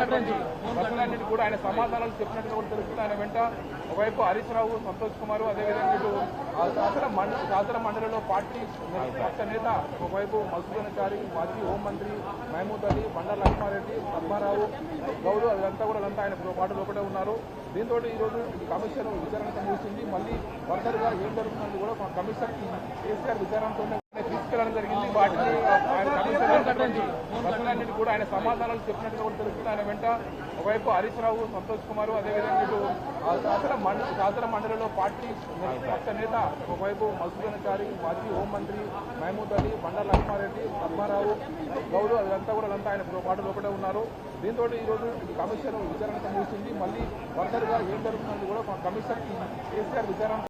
సంబంధించి ప్రశ్నలన్నింటి కూడా ఆయన సమాధానాలు చెప్పినట్టుగా కూడా తెలుస్తుంది. ఆయన వెంట ఒకవైపు హరీష్ రావు సంతోష్ కుమార్ అదేవిధంగా ఇటు శాసన మండలి శాసన మండలిలో పార్టీ పక్ష నేత ఒకవైపు మధుసూదనాచారి మాజీ హోంమంత్రి మహమూద్ అలీ బండ లక్ష్మారెడ్డి పద్మారావు గౌడు అదంతా కూడా అదంతా ఆయన పాటు ఒకటే ఉన్నారు. దీంతో ఈరోజు ఈ కమిషన్ విచారణ ముగిసింది మళ్ళీ ఫర్దర్గా ఏం జరుగుతుందని కూడా కమిషన్ కేసీఆర్ విచారణతోనే తీసుకెళ్ళడం జరిగింది. వాటిని ఆయన కూడా ఆయన సమాధానాలు చెప్పినట్టుగా కూడా తెలుస్తుంది. ఆయన వెంట ఒకవైపు హరీష్ రావు సంతోష్ కుమార్ అదేవిధంగా ఇటు శాసన మండలి శాసన మండలిలో పార్టీ పక్ష నేత ఒకవైపు మధుసూదనాచారి మాజీ హోంమంత్రి మహమూద్ అలీ బండారు లక్ష్మారెడ్డి పద్మారావు గౌరవ్ అదంతా కూడా అంతా ఆయన పాటు లోపలే ఉన్నారు. దీంతో ఈరోజు కమిషన్ విచారణ ముగిసింది మళ్ళీ ఫర్దర్గా ఏం జరుగుతుందని కూడా కమిషన్ కేసీఆర్ విచారణ